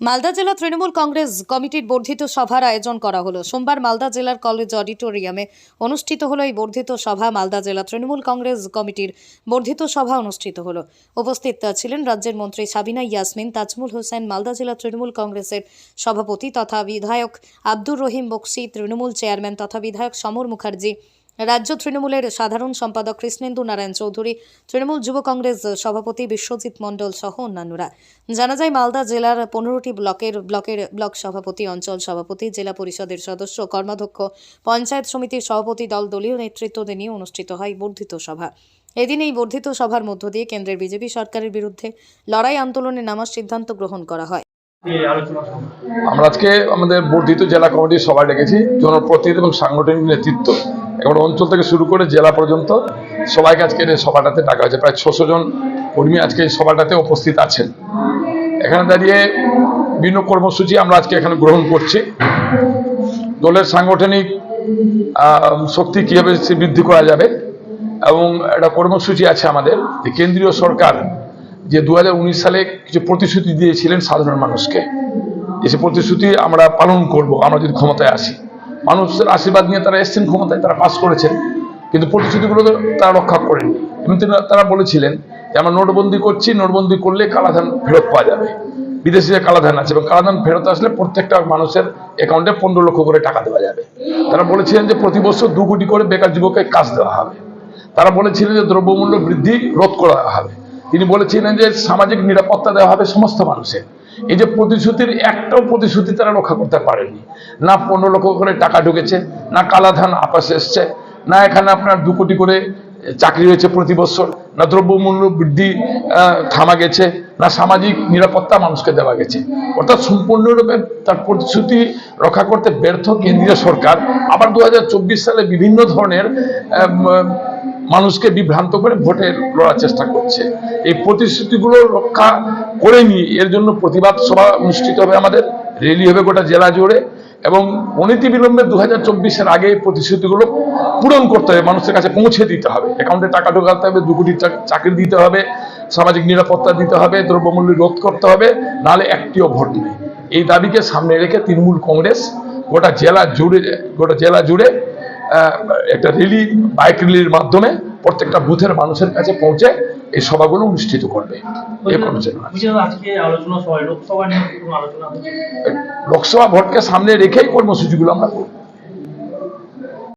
মালদা জেলা তৃণমূল কংগ্রেস কমিটির বর্ধিত সভার আয়োজন করা হলো। সোমবার মালদা জেলার কলেজ অডিটোরিয়ামে অনুষ্ঠিত হলো এই বর্ধিত সভা। মালদা জেলা তৃণমূল কংগ্রেস কমিটির বর্ধিত সভা অনুষ্ঠিত হলো। উপস্থিত ছিলেন রাজ্যের মন্ত্রী সাবিনা ইয়াসমিন, তাজমুল হোসেন, মালদা জেলা তৃণমূল কংগ্রেসের সভাপতি তথা বিধায়ক আব্দুর রহিম বক্সি, তৃণমূল চেয়ারম্যান তথা বিধায়ক সমর মুখার্জি রাজ্য তৃণমূলের সাধারণ সম্পাদক কৃষ্ণেন্দু নারায়ণ চৌধুরী, তৃণমূল যুব কংগ্রেস সভাপতি বিশ্বজিৎ মণ্ডল সহ অন্যান্যরা। জানা যায়, মালদা জেলার পনেরোটি ব্লকের ব্লকের ব্লক সভাপতি, অঞ্চল সভাপতি, জেলা পরিষদের সদস্য, কর্মাধ্যক্ষ, পঞ্চায়েত সমিতির সভাপতি, দল দলীয় নেতৃত্বদের নিয়ে অনুষ্ঠিত হয় বর্ধিত সভা। এদিন এই বর্ধিত সভার মধ্য দিয়ে কেন্দ্রের বিজেপি সরকারের বিরুদ্ধে লড়াই আন্দোলনে নামার সিদ্ধান্ত গ্রহণ করা হয়। আমরা আজকে আমাদের বর্ধিত জেলা কমিটির সভা ডেকেছি, জনপ্রতিনিধি এবং সাংগঠনিক নেতৃত্ব। এবং অঞ্চল থেকে শুরু করে জেলা পর্যন্ত সবাইকে আজকে সভাটাতে ডাকা হয়েছে। প্রায় ছশো জন কর্মী আজকে এই সভাটাতে উপস্থিত আছেন। এখানে দাঁড়িয়ে বিভিন্ন কর্মসূচি আমরা আজকে এখানে গ্রহণ করছি। দলের সাংগঠনিক শক্তি কীভাবে বৃদ্ধি করা যাবে এবং একটা কর্মসূচি আছে আমাদের। কেন্দ্রীয় সরকার যে দু হাজার উনিশ সালে কিছু প্রতিশ্রুতি দিয়েছিলেন সাধারণ মানুষকে। এসে প্রতিশ্রুতি আমরা পালন করব, আমরা যদি ক্ষমতায় আসি। মানুষের আশীর্বাদ নিয়ে তারা এসছেন ক্ষমতায়, তারা পাস করেছেন, কিন্তু প্রতিশ্রুতিগুলো তারা রক্ষা করেনি। এবং তিনি- তারা বলেছিলেন যে, আমরা নোটবন্দি করছি, নোটবন্দি করলে কালাধান ফেরত পাওয়া যাবে। বিদেশি যে কালাধান আছে এবং কালাধান ফেরত আসলে প্রত্যেকটা মানুষের অ্যাকাউন্টে পনেরো লক্ষ করে টাকা দেওয়া যাবে। তারা বলেছিলেন যে, প্রতি বছর দু কোটি করে বেকার যুবককে কাজ দেওয়া হবে। তারা বলেছিলেন যে, দ্রব্যমূল্য বৃদ্ধি রোধ করা হবে। তিনি বলেছিলেন যে সামাজিক নিরাপত্তা দেওয়া হবে সমস্ত মানুষের। এই যে প্রতিশ্রুতির একটাও প্রতিশ্রুতি তারা রক্ষা করতে পারেনি। না পনেরো লক্ষ করে টাকা ঢুকেছে, না কালাধান আপাশে এসছে, না এখানে আপনার দু কোটি করে চাকরি হয়েছে প্রতি বছর, না দ্রব্যমূল্য বৃদ্ধি থামা গেছে, না সামাজিক নিরাপত্তা মানুষকে দেওয়া গেছে। অর্থাৎ সম্পূর্ণরূপে তার প্রতিশ্রুতি রক্ষা করতে ব্যর্থ কেন্দ্রীয় সরকার। আবার দু হাজার চব্বিশ সালে বিভিন্ন ধরনের মানুষকে বিভ্রান্ত করে ভোটে লড়ার চেষ্টা করছে। এই প্রতিশ্রুতিগুলো রক্ষা করে করেনি এর জন্য প্রতিবাদ সভা অনুষ্ঠিত হবে আমাদের র্যালি হবে গোটা জেলা জুড়ে এবং অনীতি বিলম্বে দু হাজার চব্বিশের আগে প্রতিশ্রুতিগুলো পূরণ করতে হবে, মানুষের কাছে পৌঁছে দিতে হবে। অ্যাকাউন্টে টাকা ঢোকাতে হবে, দু কোটি চাকরি দিতে হবে, সামাজিক নিরাপত্তা দিতে হবে, দ্রব্যমূল্য রোধ করতে হবে, নাহলে একটিও ভোট নেই। এই দাবিকে সামনে রেখে তৃণমূল কংগ্রেস গোটা জেলা জুড়ে, গোটা জেলা জুড়ে একটা রিলি বাইক রিলির মাধ্যমে প্রত্যেকটা বুথের মানুষের কাছে পৌঁছে এই সভাগুলো অনুষ্ঠিত করবে। লোকসভা ভোটকে সামনে রেখেই কর্মসূচিগুলো আমরা করব।